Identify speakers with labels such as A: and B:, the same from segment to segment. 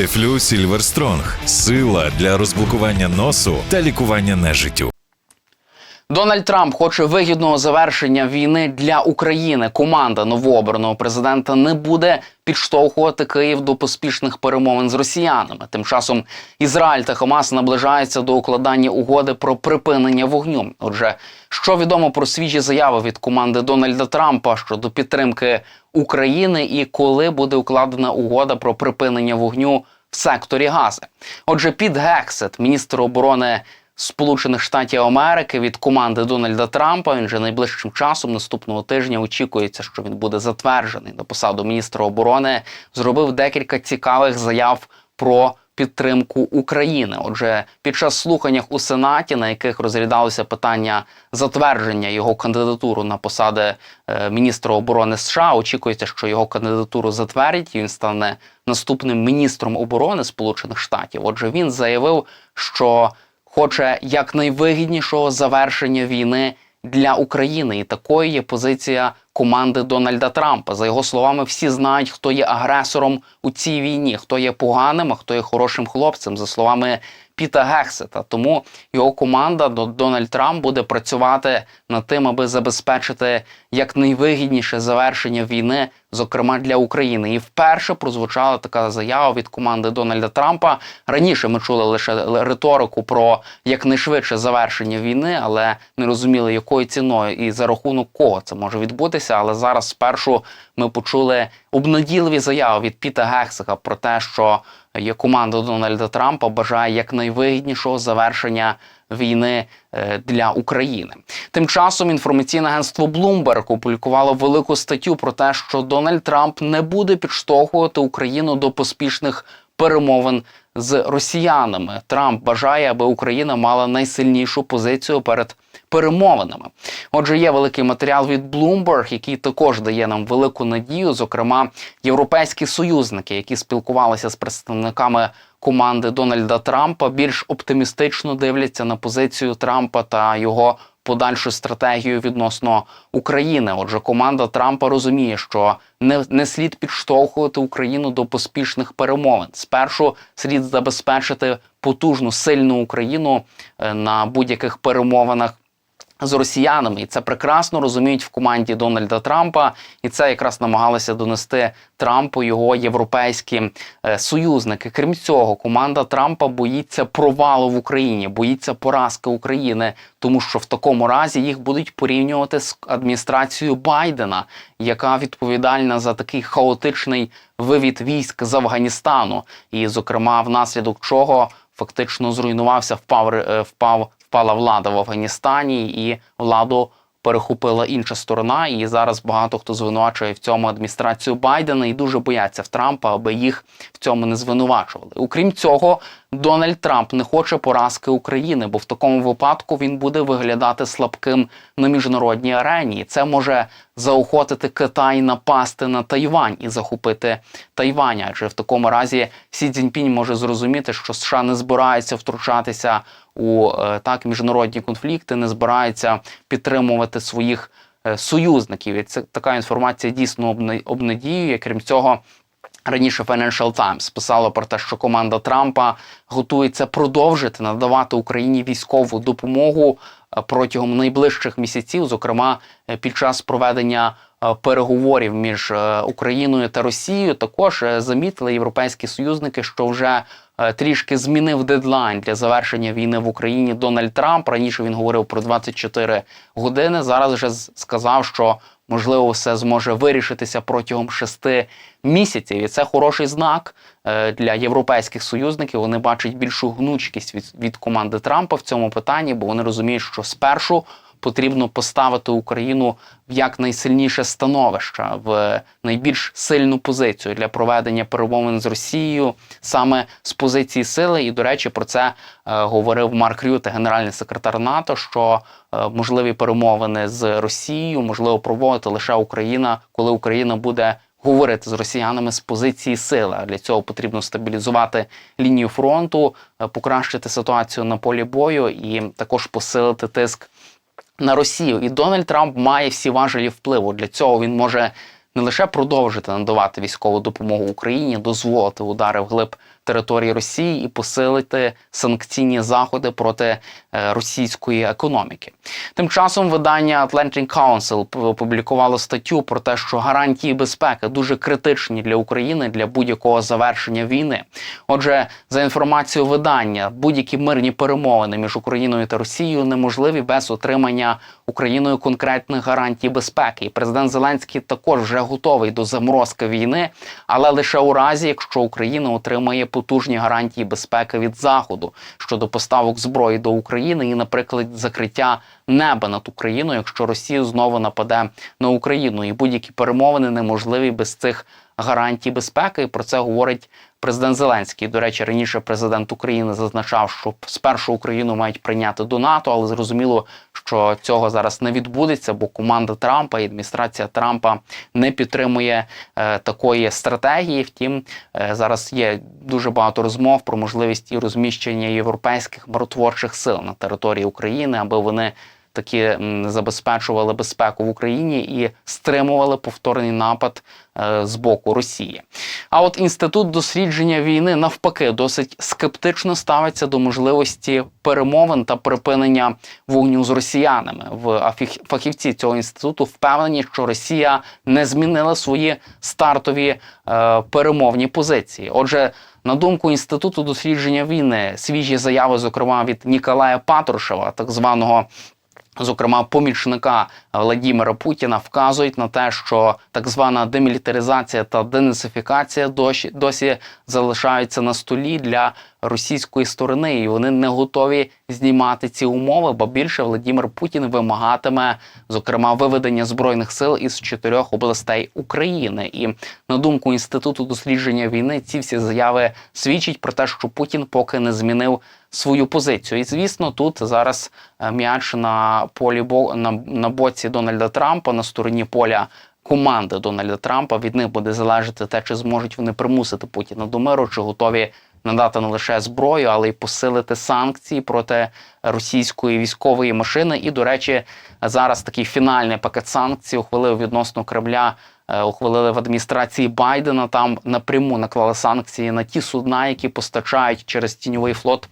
A: Дефлю Сільверстронг сила для розблокування носу та лікування нежиттю.
B: Дональд Трамп хоче вигідного завершення війни для України. Команда новообраного президента не буде підштовхувати Київ до поспішних перемовин з росіянами. Тим часом Ізраїль та Хамас наближаються до укладання угоди про припинення вогню. Отже, що відомо про свіжі заяви від команди Дональда Трампа щодо підтримки України і коли буде укладена угода про припинення вогню в секторі Гази. Отже, Піт Гексет, міністр оборони Сполучених Штатів Америки від команди Дональда Трампа. Він же найближчим часом наступного тижня очікується, що він буде затверджений на посаду міністра оборони. Зробив декілька цікавих заяв про підтримку України. Отже, під час слуханнях у Сенаті, на яких розглядалося питання затвердження його кандидатуру на посади е, міністра оборони США, очікується, що його кандидатуру затвердять. Він стане наступним міністром оборони Сполучених Штатів. Отже, він заявив, що хоче якнайвигіднішого завершення війни для України, і такою є позиція команди Дональда Трампа. За його словами, всі знають, хто є агресором у цій війні, хто є поганим, а хто є хорошим хлопцем. За словами Піта Гексета. Тому його команда До- Дональд Трамп буде працювати над тим, аби забезпечити якнайвигідніше завершення війни, зокрема для України. І вперше прозвучала така заява від команди Дональда Трампа. Раніше ми чули лише риторику про якнайшвидше завершення війни, але не розуміли, якою ціною і за рахунок кого це може відбутися. Але зараз спершу ми почули обнадійливі заяви від Піта Гексика про те, що команда Дональда Трампа бажає якнайвигіднішого завершення війни е, для України. Тим часом інформаційне агентство Bloomberg опублікувало велику статтю про те, що Дональд Трамп не буде підштовхувати Україну до поспішних перемовин з росіянами. Трамп бажає, аби Україна мала найсильнішу позицію перед перемовинами. Отже, є великий матеріал від Bloomberg, який також дає нам велику надію. Зокрема, європейські союзники, які спілкувалися з представниками команди Дональда Трампа, більш оптимістично дивляться на позицію Трампа та його подальшу стратегію відносно України. Отже, команда Трампа розуміє, що не, не слід підштовхувати Україну до поспішних перемовин. Спершу слід забезпечити потужну сильну Україну е, на будь-яких перемовинах з росіянами, і це прекрасно розуміють в команді Дональда Трампа, і це якраз намагалися донести Трампу його європейські е, союзники. Крім цього, команда Трампа боїться провалу в Україні, боїться поразки України, тому що в такому разі їх будуть порівнювати з адміністрацією Байдена, яка відповідальна за такий хаотичний вивід військ з Афганістану, і, зокрема, внаслідок чого фактично зруйнувався, впав е, впав впала влада в Афганістані, і владу перехопила інша сторона. І зараз багато хто звинувачує в цьому адміністрацію Байдена і дуже бояться в Трампа, аби їх в цьому не звинувачували. Окрім цього, Дональд Трамп не хоче поразки України, бо в такому випадку він буде виглядати слабким на міжнародній арені. І це може заохотити Китай напасти на Тайвань і захопити Тайвань. Адже в такому разі Сі Цзіньпінь може зрозуміти, що США не збираються втручатися у е, так міжнародні конфлікти, не збираються підтримувати своїх е, союзників. І це така інформація дійсно обнадіює. Крім цього. Раніше Financial Times писало про те, що команда Трампа готується продовжити надавати Україні військову допомогу е, протягом найближчих місяців, зокрема е, під час проведення е, переговорів між Україною та Росією. Також замітили європейські союзники, що вже трішки змінив дедлайн для завершення війни в Україні Дональд Трамп. Раніше він говорив про 24 години. Зараз вже сказав, що можливо все зможе вирішитися протягом шести місяців. І це хороший знак е, для європейських союзників. Вони бачать більшу гнучкість від, від команди Трампа в цьому питанні, бо вони розуміють, що спершу потрібно поставити Україну в якнайсильніше становище, в найбільш сильну позицію для проведення перемовин з Росією саме з позиції сили. І, до речі, про це е, говорив Марк Рюте, генеральний секретар НАТО, що е, можливі перемовини з Росією можливо проводити лише Україна, коли Україна буде говорити з росіянами з позиції сили. Для цього потрібно стабілізувати лінію фронту, е, покращити ситуацію на полі бою і також посилити тиск на Росію. І Дональд Трамп має всі важелі впливу. Для цього він може не лише продовжити надавати військову допомогу Україні, дозволити удари вглиб території Росії і посилити санкційні заходи проти е, російської економіки. Тим часом видання Atlantic Council опублікувало статтю про те, що гарантії безпеки дуже критичні для України для будь-якого завершення війни. Отже, за інформацією видання, будь-які мирні перемовини між Україною та Росією неможливі без отримання Україною конкретних гарантій безпеки. І президент Зеленський також вже готовий до заморозки війни, але лише у разі, якщо Україна отримає потужні гарантії безпеки від Заходу щодо поставок зброї до України і, наприклад, закриття неба над Україною, якщо Росія знову нападе на Україну, і будь-які перемовини неможливі без цих гарантій безпеки. І про це говорить президент Зеленський. До речі, раніше президент України зазначав, що спершу Україну мають прийняти до НАТО, але зрозуміло, що цього зараз не відбудеться, бо команда Трампа і адміністрація Трампа не підтримує е, такої стратегії. Втім, е, зараз є дуже багато розмов про можливість і розміщення європейських миротворчих сил на території України, аби вони таки забезпечували безпеку в Україні і стримували повторний напад е, з боку Росії. А от інститут дослідження війни навпаки досить скептично ставиться до можливості перемовин та припинення вогню з росіянами. В фахівці цього інституту впевнені, що Росія не змінила свої стартові е, перемовні позиції. Отже. На думку інституту дослідження війни, свіжі заяви, зокрема від Ніколая Патрушева, так званого зокрема помічника Владімира Путіна, вказують на те, що так звана демілітаризація та денацифікація досі, досі залишаються на столі для російської сторони, і вони не готові знімати ці умови. Бо більше Владімир Путін вимагатиме, зокрема, виведення збройних сил із чотирьох областей України. І на думку інституту дослідження війни, ці всі заяви свідчать про те, що Путін поки не змінив свою позицію. І звісно, тут зараз е, м'яч на полі на, на боці Дональда Трампа на стороні поля. Команди Дональда Трампа від них буде залежати те, чи зможуть вони примусити Путіна до миру, чи готові надати не лише зброю, але й посилити санкції проти російської військової машини. І, до речі, зараз такий фінальний пакет санкцій ухвалив відносно Кремля. Е, Ухвалили в адміністрації Байдена. Там напряму наклали санкції на ті судна, які постачають через тіньовий флот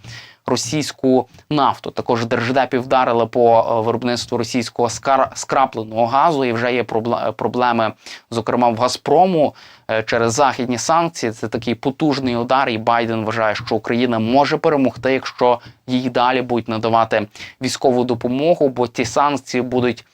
B: російську нафту. Також держдепі вдарили по е, виробництву російського скрапленого газу, і вже є проблеми, зокрема в Газпрому е, через західні санкції. Це такий потужний удар. І Байден вважає, що Україна може перемогти, якщо їй далі будуть надавати військову допомогу, бо ті санкції будуть.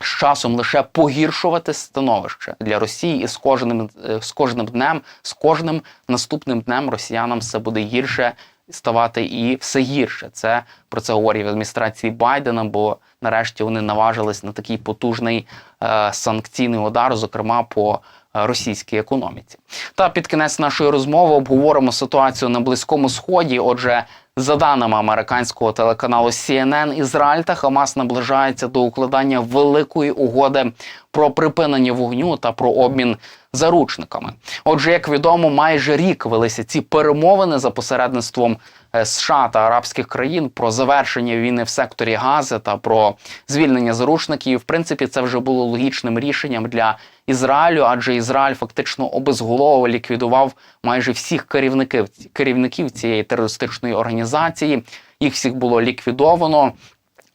B: З часом лише погіршувати становище для Росії, і з кожним е, з кожним днем, з кожним наступним днем росіянам все буде гірше ставати і все гірше. Це про це говорять в адміністрації Байдена, бо нарешті вони наважились на такий потужний е, санкційний удар, зокрема по е, російській економіці. Та під кінець нашої розмови обговоримо ситуацію на Близькому Сході. Отже, за даними американського телеканалу CNN, Ізраїль та Хамас наближаються до укладання великої угоди про припинення вогню та про обмін заручниками. Отже, як відомо, майже рік велися ці перемовини за посередництвом е, США та арабських країн про завершення війни в секторі Гази та про звільнення заручників. В принципі, це вже було логічним рішенням для Ізраїлю, адже Ізраїль фактично обезголовив, ліквідував майже всіх керівників керівників цієї терористичної організації. Їх всіх було ліквідовано.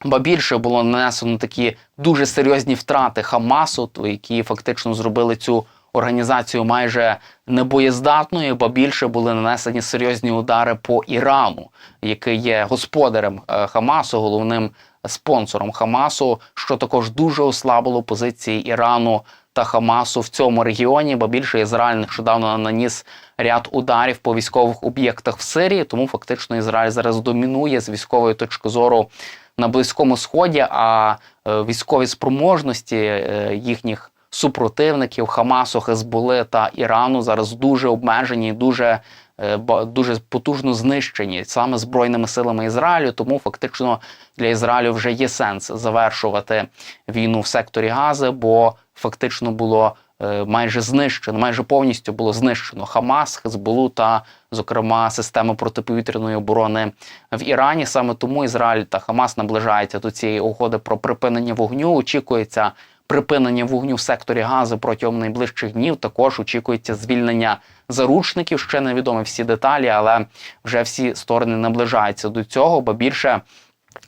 B: Ба більше було нанесено такі дуже серйозні втрати Хамасу, які фактично зробили цю організацію майже небоєздатною, ба більше були нанесені серйозні удари по Ірану, який є господарем е, Хамасу, головним спонсором Хамасу, що також дуже ослабило позиції Ірану та Хамасу в цьому регіоні, бо більше Ізраїль нещодавно наніс ряд ударів по військових об'єктах в Сирії. Тому фактично Ізраїль зараз домінує з військової точки зору на Близькому Сході, а е, військові спроможності е, їхніх супротивників Хамасу, Хезболи та Ірану зараз дуже обмежені, і дуже е, дуже потужно знищені саме збройними силами Ізраїлю. Тому фактично для Ізраїлю вже є сенс завершувати війну в секторі Гази, бо фактично було е, майже знищено, майже повністю було знищено Хамас, Хезболу та, зокрема, системи протиповітряної оборони в Ірані. Саме тому Ізраїль та Хамас наближаються до цієї угоди про припинення вогню. Очікується припинення вогню в секторі Гази протягом найближчих днів. Також очікується звільнення заручників. Ще невідомі всі деталі, але вже всі сторони наближаються до цього, бо більше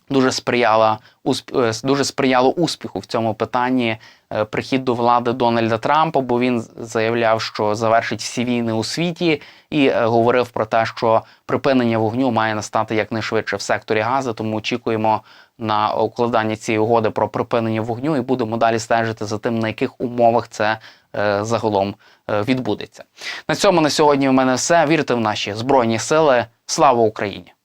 B: дуже сприяла усп- е, дуже сприяло успіху в цьому питанні прихід до влади Дональда Трампа, бо він заявляв, що завершить всі війни у світі, і е, говорив про те, що припинення вогню має настати якнайшвидше в секторі Гази. Тому очікуємо на укладання цієї угоди про припинення вогню і будемо далі стежити за тим, на яких умовах це е, загалом е, відбудеться. На цьому на сьогодні у мене все. Вірте в наші збройні сили. Слава Україні!